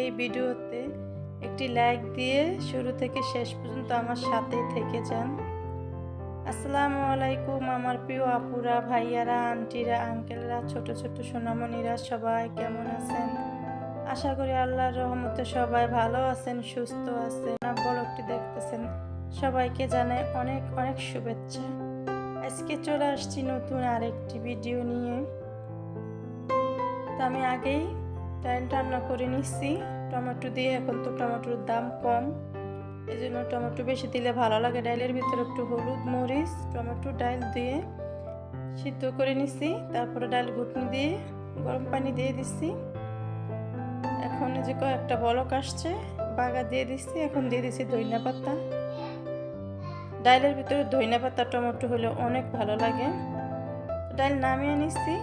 এই ভিডিওতে একটি লাইক দিয়ে শুরু থেকে শেষ পর্যন্ত আমার সাথেই থেকে যান। আসসালামু আলাইকুম আমার প্রিয় আপুরা, ভাইয়ারা, আন্টিরা, আঙ্কেলরা, ছোট ছোট সোনামণিরা, সবাই কেমন আছেন? আশা করি আল্লাহর রহমতে সবাই ভালো আছেন, সুস্থ আছেন ব্লগটি দেখতেছেন সবাইকে জানাই অনেক অনেক শুভেচ্ছা। আজকে চলে আসছি নতুন আরেকটি ভিডিও নিয়ে। তো আমি আগেই ডাল রান্না করে নিচ্ছি। টমেটো দিয়ে এখন তো টমেটোর দাম কম। এই জন্য টমেটো বেশি দিলে ভালো লাগে। ডাইলের ভিতরে একটু হলুদ মরিচ, টমেটো, ডাইল দিয়ে সিদ্ধ করে নিচ্ছি। তারপরে ডাল ঘুটনি দিয়ে গরম পানি দিয়ে দিচ্ছি। এখন যে কয়েকটা বলক আসছে, বাগা দিয়ে দিচ্ছি। এখন দিয়ে দিচ্ছি ধইনা পাতা। ডাইলের ভিতরে ধইনা পাতা, টমেটো হলে অনেক ভালো লাগে। ডাল নামিয়ে নিচ্ছি।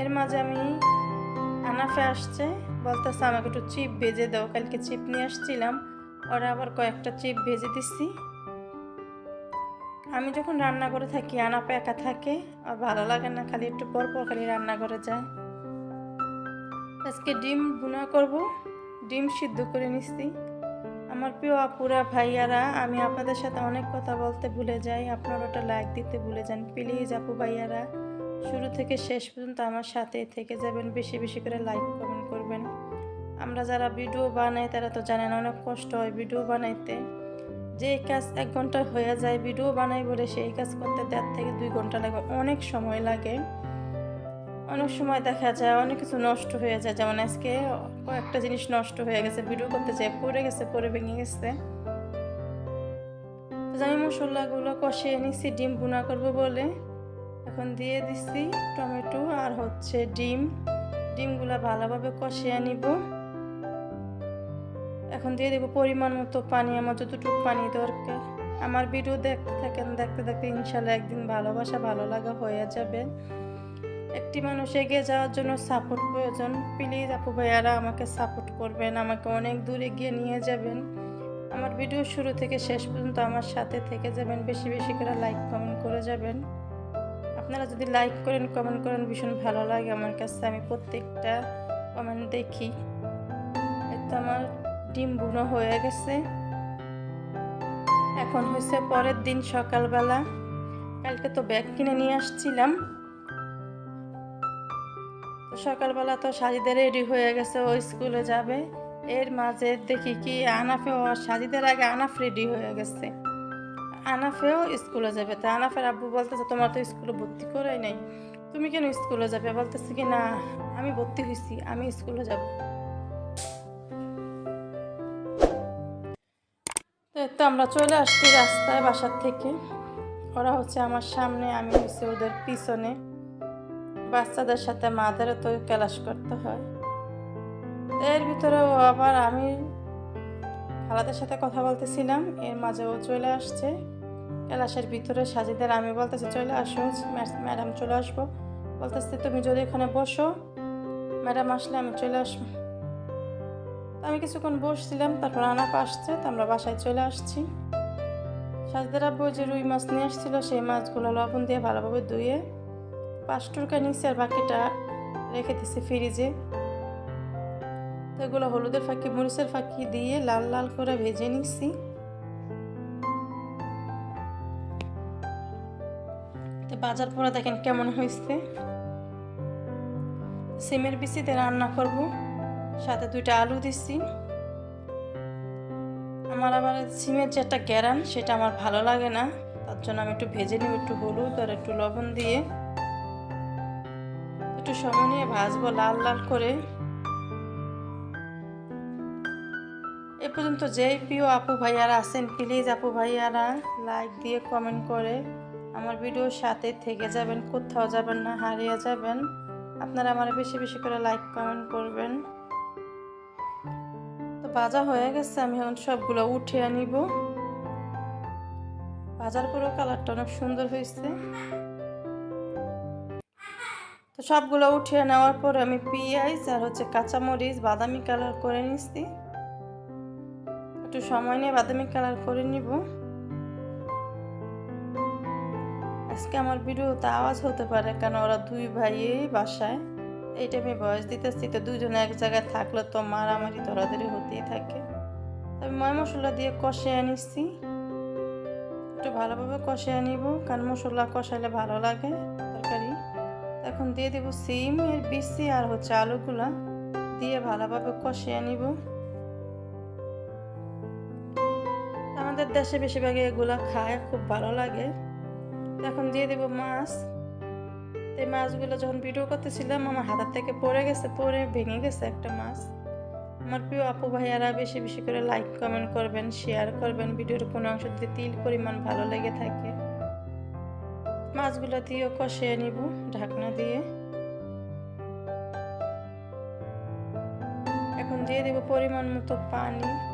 এর মাঝে আমি আনাফে আসছে। বলতেছে, আমাকে একটু চিপ ভেজে দাও, কালকে চিপ নিয়ে আসছিলাম। ওরা আবার কয়েকটা চিপ ভেজে দিচ্ছি আমি যখন রান্না করে থাকি আনাপে একা থাকে, আর ভালো লাগে না, খালি একটু পর পর খালি রান্না করে যায়। আজকে ডিম বুনা করব, ডিম সিদ্ধ করে নিচ্ছি আমার প্রিয় আপুরা, ভাইয়ারা, আমি আপনাদের সাথে অনেক কথা বলতে ভুলে যাই। আপনারা ওটা লাইক দিতে ভুলে যান। প্লিজ, আপু, ভাইয়ারা। শুরু থেকে শেষ পর্যন্ত আমার সাথে থেকে যাবেন, বেশি বেশি করে লাইক কমেন্ট করবেন। আমরা যারা ভিডিও বানাই, তারা তো জানেন অনেক কষ্ট হয় ভিডিও বানাইতে। যে কাজ এক ঘণ্টা হয়ে যায় ভিডিও বানাই বলে সেই কাজ করতে দেড় থেকে দুই ঘণ্টা লাগে, অনেক সময় লাগে। অনেক সময় দেখা যায় অনেক কিছু নষ্ট হয়ে যায়, যেমন আজকে কয়েকটা জিনিস নষ্ট হয়ে গেছে, ভিডিও করতে যায় পড়ে গেছে পরে ভেঙে গেছে। আমি মশলাগুলো কষিয়ে নিচ্ছি ডিম বুনা করব বলে। এখন দিয়ে দিচ্ছি টমেটো আর হচ্ছে ডিম। ডিমগুলো ভালোভাবে কষিয়ে নিব। এখন দিয়ে দেবো পরিমাণ মতো পানি, আমার যতটুকু পানি দরকার। আমার ভিডিও দেখতে থাকেন, দেখতে দেখতে ইনশাল্লাহ একদিন ভালোবাসা, ভালো লাগা হয়ে যাবে। একটি মানুষ এগিয়ে যাওয়ার জন্য সাপোর্ট প্রয়োজন। প্লিজ আপু ভাইয়ারা, আমাকে সাপোর্ট করবেন, আমাকে অনেক দূরে গিয়ে নিয়ে যাবেন। আমার ভিডিও শুরু থেকে শেষ পর্যন্ত আমার সাথে থেকে যাবেন। বেশি বেশি করে লাইক কমেন্ট করে যাবেন। আপনারা যদি লাইক করেন কমেন্ট করেন, ভীষণ ভালো লাগে আমার কাছে। আমি প্রত্যেকটা কমেন্ট দেখি। তো আমার ডিম বুনো হয়ে গেছে। এখন হয়েছে পরের দিন সকালবেলা। কালকে তো ব্যাগ কিনে নিয়ে আসছিলাম। সকালবেলা তো সাজিদে রেডি হয়ে গেছে, ও স্কুলে যাবে। এর মাঝে দেখি কি আনাফে, ও সাজিদের আগে আনাফ রেডি হয়ে গেছে। আনাফেও স্কুলে যাবে। তা আনাফের আব্বু বলতেছে, তোমার তো স্কুলে ভর্তি করাই নাই। তুমি কেন স্কুলে যাবে? বলতেছে কি, না, আমি ভর্তি হয়েছি আমি স্কুলে যাব। তো আমরা চলে আসছি রাস্তায় বাসার থেকে। ওরা হচ্ছে আমার সামনে, আমি হচ্ছে ওদের পিছনে। বাচ্চাদের সাথে মাদেরও তো ক্লাস করতে হয়। এর ভিতরে আবার আমি খালাদের সাথে কথা বলতেছিলাম, এর মাঝে ও চলে আসছে। ক্লাসের ভিতরে সাজিদের আমি বলতেছি, চলে আসো ম্যাডাম চলে আসব। বলতেছি, তুমি যদি এখানে বসো, ম্যাডাম আসলে আমি চলে আসব। আমি কিছুক্ষণ বসছিলাম, তারপর আনাপ আসছে, তো আমরা বাসায় চলে আসছি। সাজদের আব্বু যে রুই মাছ নিয়ে আসছিল, সেই মাছগুলো লবণ দিয়ে ভালোভাবে ধুয়ে পাঁচ টুরকা আর বাকিটা রেখে দিচ্ছি ফ্রিজে। তো এগুলো হলুদের ফাঁকি, মরিচের ফাঁকি দিয়ে লাল লাল করে ভেজে নিচ্ছি বাজার পরে দেখেন কেমন হয়েছে। সিমের বিচিতে রান্না করব, সাথে দুইটা আলু দিচ্ছি আমার আবার সিমের যে একটা গ্যারান, সেটা আমার ভালো লাগে না। তার জন্য আমি একটু ভেজে নিব, একটু হলুদ আর একটু লবণ দিয়ে। একটু সময় নিয়ে ভাজবো লাল লাল করে। এ পর্যন্ত যেই প্রিয় আপু ভাইয়ারা আছেন প্লিজ আপু ভাইয়ারা লাইক দিয়ে কমেন্ট করে। আমার ভিডিওর সাথে থেকে যাবেন, কোথাও যাবেন না, হারিয়ে যাবেন। আপনারা আমার বেশি বেশি করে লাইক কমেন্ট করবেন। তো ভাজা হয়ে গেছে, আমি এখন সবগুলো উঠে আনিব ভাজার পরেও কালারটা অনেক সুন্দর হয়েছে। তো সবগুলো উঠিয়ে নেওয়ার পর আমি পেঁয়াজ আর হচ্ছে কাঁচামরিচ, বাদামি কালার করে নিচ্ছি একটু সময় নিয়ে বাদামি কালার করে নিব। আজকে আমার ভিডিওতে আওয়াজ হতে পারে কেন ওরা দুই ভাইয়ে বাসায়। এই টাইমে বয়স দিতেছি, তো দুজনে এক জায়গায় থাকলে তো মারামারি ধরাধরি হতেই থাকে। আমি ময় মশলা দিয়ে কষে আনিছি। একটু ভালোভাবে কষে আনিব, কারণ মশলা কষাইলে ভালো লাগে তরকারি। এখন দিয়ে দেবো সিম, এর বিসি আর হচ্ছে আলুগুলা। দিয়ে ভালোভাবে কষে আনিব। আমাদের দেশে বেশিরভাগ এগুলা খায়, খুব ভালো লাগে। এখন দিয়ে দেবো মাছ। এই মাছগুলো যখন ভিডিও করতেছিলাম, আমার হাতের থেকে পড়ে গেছে, পড়ে ভেঙে গেছে একটা মাছ। আমার প্রিয় আপু ভাইয়ারা বেশি বেশি করে লাইক কমেন্ট করবেন শেয়ার করবেন, ভিডিওর কোনো অংশ যদি তিল পরিমাণ ভালো লেগে থাকে। মাছগুলো দিয়েও কষিয়ে নিব ঢাকনা দিয়ে। এখন দিয়ে দিব পরিমাণ মতো পানি।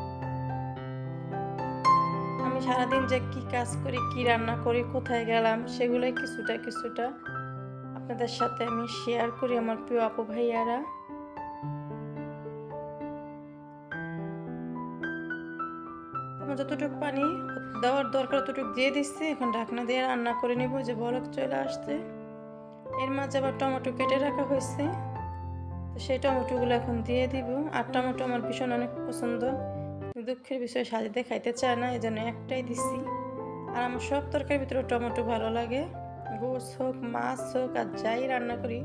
আমি সারাদিন যে কি কাজ করি, কি রান্না করি, কোথায় গেলাম, সেগুলোই কিছুটা কিছুটা আপনাদের সাথে আমি শেয়ার করি আমার প্রিয় আপু ভাইয়ারা। আমার যতটুকু পানি দেওয়ার দরকার ততটুকু দিয়ে দিচ্ছি, এখন ঢাকনা দিয়ে রান্না করে নিব যে বরফ চলে আসছে। এর মাঝে আবার টমেটো কেটে রাখা হয়েছে, তো সেই টমেটোগুলো এখন দিয়ে দিব। আর টমেটো আমার ভীষণ অনেক পছন্দ। দুঃখের বিষয়ে সাজিতে খাইতে চায় না এই জন্য একটাই দিছি। আর আমার সব তরকারির ভিতরে টমেটো ভালো লাগে। গোস হোক, মাছ হোক, আর যাই রান্না করি,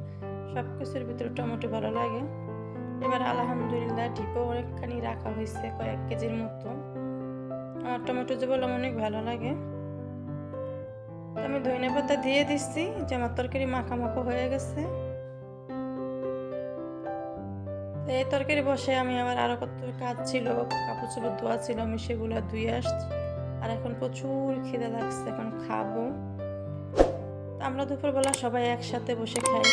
সব কিছুর ভিতরে টমেটো ভালো লাগে। এবার আলহামদুলিল্লাহ ডিপো অনেকখানি রাখা হয়েছে কয়েক কেজির মতো। আমার টমেটো যে অনেক ভালো লাগে। আমি ধনে পাতা দিয়ে দিচ্ছি যে আমার তরকারি মাখা মাখা হয়ে গেছে। এই তরকারি বসে আমি আমার আরও কত কাজ ছিল, কাপড় চোপড় ধোয়া ছিল, আমি সেগুলো ধুয়ে আসছি। আর এখন প্রচুর খিদে লাগছে, এখন খাব। আমরা দুপুরবেলা সবাই একসাথে বসে খাই।